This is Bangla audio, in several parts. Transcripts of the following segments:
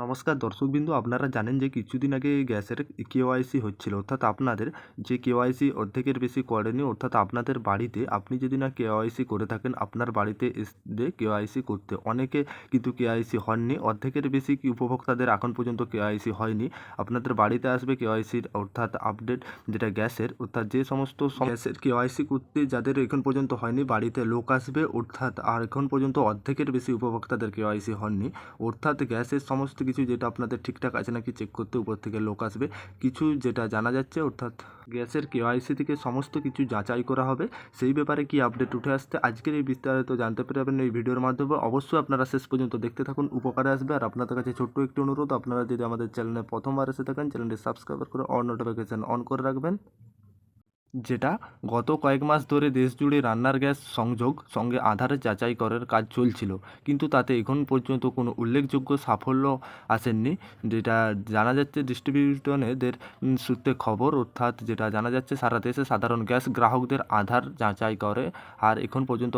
নমস্কার দর্শকবিন্দু আপনারা জানেন যে কিছুদিন আগে গ্যাসের কেওয়াইসি হচ্ছিল। অর্থাৎ আপনাদের যে কেওয়াইসি অর্ধেকের বেশি করেনি, অর্থাৎ আপনাদের বাড়িতে আপনি যদি না কেওয়াইসি করে থাকেন, আপনার বাড়িতে এসে কেওয়াইসি করতে। অনেকে কিন্তু কেওয়াইসি হননি, অর্ধেকের বেশি উপভোক্তাদের এখন পর্যন্ত কেওয়াইসি হয়নি। আপনাদের বাড়িতে আসবে কেওয়াইসির অর্থাৎ আপডেট যেটা গ্যাসের, অর্থাৎ যে সমস্ত সম- গ্যাসের কেওয়াইসি করতে যাদের এখন পর্যন্ত হয়নি, বাড়িতে লোক আসবে, অর্থাৎ আর এখন পর্যন্ত অর্ধেকের বেশি উপভোক্তাদের কেওয়াইসি হননি। অর্থাৎ গ্যাসের সমস্ত কিছু যেটা আপনাদের ঠিকঠাক আছে নাকি চেক করতে উপর থেকে লোক আসবে। কিছু যেটা জানা যাচ্ছে, অর্থাৎ গ্যাসের কেওয়াইসি থেকে সমস্ত কিছু যাচাই করা হবে। সেই ব্যাপারে কি আপডেট উঠে আসছে, আজকের এই বিস্তারিত জানতে পারবেন এই ভিডিওর মাধ্যমে অবশ্যই আপনারা শেষ পর্যন্ত দেখতে থাকুন, উপকারে আসবে। আর আপনাদের কাছে ছোট্ট একটি অনুরোধ, আপনারা যদি আমাদের চ্যানেলে প্রথমবার এসে থাকেন চ্যানেলটি সাবস্ক্রাইব করে অন নোটিফিকেশান অন করে রাখবেন। যেটা গত কয়েক মাস ধরে দেশ জুড়ে রান্নার গ্যাস সংযোগ সঙ্গে আধারের যাচাই করার কাজ চলছিল। কিন্তু তাতে এখন পর্যন্ত কোনো উল্লেখযোগ্য সাফল্য আসেননি যেটা জানা যাচ্ছে ডিস্ট্রিবিউটরদের উম, সূত্রে খবর অর্থাৎ যেটা জানা যাচ্ছে সারা দেশে সাধারণ গ্যাস গ্রাহকদের আধার যাচাই করে। আর এখন পর্যন্ত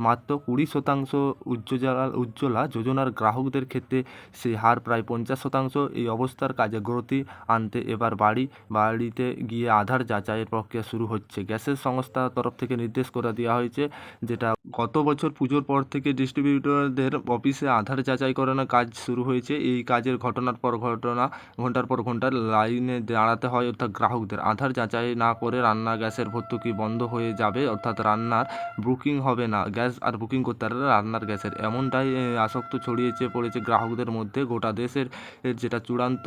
মাত্র কুড়ি শতাংশ উজ্জ্বলা উজ্জ্বলা যোজনার গ্রাহকদের ক্ষেত্রে সেই হার প্রায় পঞ্চাশ শতাংশ। এই অবস্থার কাজে গতি আনতে এবার বাড়ি বাড়িতে গিয়ে আধার যাচাইয়ের প্রক্রিয়া শুরু হচ্ছে। গ্যাসের সংস্থার তরফ থেকে নির্দেশ করে দেওয়া হয়েছে যেটা গত বছর পুজোর পর থেকে ডিস্ট্রিবিউটরদের অফিসে আধার যাচাই করানোর কাজ শুরু হয়েছে। এই কাজের ঘটনার পর ঘটনা, ঘণ্টার পর ঘণ্টা লাইনে দাঁড়াতে হয় অর্থাৎ গ্রাহকদের। আধার যাচাই না করে রান্না গ্যাসের ভর্তুকি বন্ধ হয়ে যাবে, অর্থাৎ রান্নার বুকিং হবে না। গ্যাস আর বুকিং করতে পারবে না রান্নার গ্যাসের। এমনটাই আসক্ত ছড়িয়েছে, পড়েছে গ্রাহকদের মধ্যে। গোটা দেশের যেটা চূড়ান্ত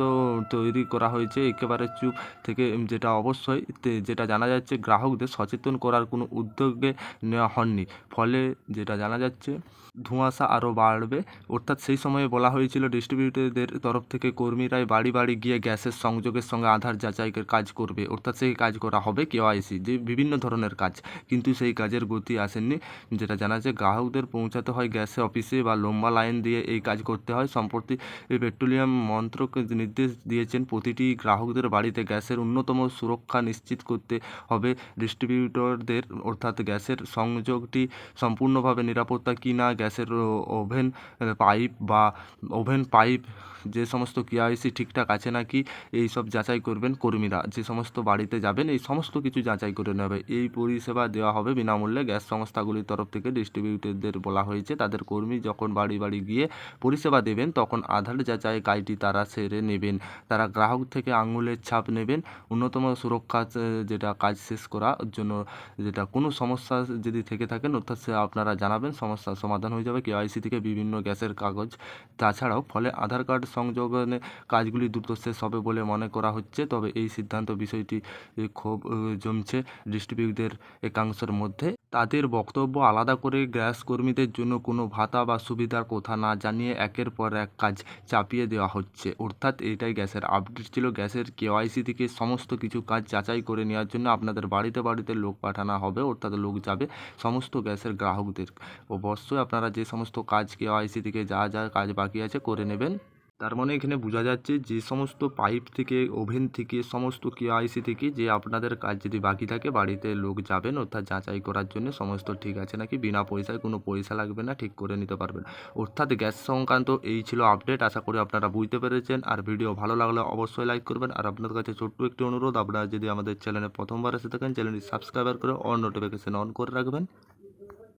তৈরি করা হয়েছে, একেবারে চুপ থেকে, যেটা অবশ্যই যেটা জানা যাচ্ছে গ্রাহকদের সচেতন করার কোনো উদ্যোগে নেওয়া হয়নি ফলে যেটা জানা যাচ্ছে, ধোঁয়াশা আরও বাড়বে। অর্থাৎ সেই সময়ে বলা হয়েছিল, ডিস্ট্রিবিউটরদের তরফ থেকে কর্মীরাই বাড়ি বাড়ি গিয়ে গ্যাসের সংযোগের সঙ্গে আধার যাচাইয়ের কাজ করবে। অর্থাৎ সেই কাজ করা হবে কেওয়াইসি, যে বিভিন্ন ধরনের কাজ। কিন্তু সেই কাজের গতি আসেননি। যেটা জানা যায় গ্রাহকদের পৌঁছাতে হয় গ্যাসে অফিসে বা লম্বা লাইন দিয়ে এই কাজ করতে হয়। সম্প্রতি পেট্রোলিয়াম মন্ত্রক নির্দেশ দিয়েছেন, প্রতিটি গ্রাহকদের বাড়িতে গ্যাসের অন্যতম সুরক্ষা নিশ্চিত করতে হবে। ডিস্ট্রিবিউটরদের অর্থাৎ গ্যাসের সংযোগটি সম্পূর্ণভাবে নিরাপত্তা কি না গ্যাসের ওভেন পাইপ বা ওভেন পাইপ যে সমস্ত কেআইসি ঠিকঠাক আছে নাকি, এই সব যাচাই করবেন কর্মীরা। যে সমস্ত বাড়িতে যাবেন, এই সমস্ত কিছু যাচাই করে নেবে। এই পরিষেবা দেওয়া হবে বিনামূল্যে। গ্যাস সংস্থাগুলির তরফ থেকে ডিস্ট্রিবিউটরদের বলা হয়েছে, তাদের কর্মী যখন বাড়ি বাড়ি গিয়ে পরিষেবা দেবেন, তখন আধার যাচাই কাজটি তারা সেরে নেবেন। তারা গ্রাহক থেকে আঙুলের ছাপ নেবেন। অন্যতম সুরক্ষা যেটা কাজ শেষ করার জন্য যেটা কোনো সমস্যা যদি থেকে থাকেন, অর্থাৎ আপনারা জানাবেন, সমস্যার সমাধান হয়ে যাবে। কেওয়াইসি থেকে বিভিন্ন গ্যাসের কাগজ, তাছাড়াও ফলে আধার কার্ড সংযোগনে কাজগুলি দ্রুত শেষ হবে বলে মনে করা হচ্ছে। তবে এই সিদ্ধান্ত বিষয়টি ক্ষোভ জমছে ডিস্ট্রিবিউটরদের একাংশের মধ্যে। তাদের বক্তব্য আলাদা করে গ্যাস কর্মীদের জন্য কোনো ভাতা বা সুবিধার কথা না জানিয়ে একের পর এক কাজ চাপিয়ে দেওয়া হচ্ছে। অর্থাৎ এটাই গ্যাসের আপডেট ছিল। গ্যাসের কেওয়াইসি থেকে সমস্ত কিছু কাজ যাচাই করে নেওয়ার জন্য আপনাদের বাড়িতে বাড়িতে লোক পাঠানো হবে, অর্থাৎ লোক যাবে সমস্ত গ্যাসের গ্রাহকদের। অবশ্যই আপনারা যে সমস্ত কাজ কেওয়াইসি থেকে যা যা কাজ বাকি আছে করে নেবেন। তার মানে এখানে বোঝা যাচ্ছে যে সমস্ত পাইপ থেকে, ওভেন থেকে, সমস্ত কেওয়াইসি থেকে যে আপনাদের কাজ যদি বাকি থাকে, বাড়িতে লোক যাবেন, অর্থাৎ যাচাই করার জন্য সমস্ত ঠিক আছে নাকি? বিনা পয়সায় কোনো পয়সা লাগবে না, ঠিক করে নিতে পারবেন। অর্থাৎ গ্যাস সংক্রান্ত এই ছিল আপডেট, আশা করি আপনারা বুঝতে পেরেছেন। আর ভিডিও ভালো লাগলে অবশ্যই লাইক করবেন। আর আপনাদের কাছে ছোট্ট একটি অনুরোধ, আপনারা যদি আমাদের চ্যানেলে প্রথমবার এসে থাকেন, চ্যানেলটি সাবস্ক্রাইবার করে অন নোটিফিকেশন অন করে রাখবেন।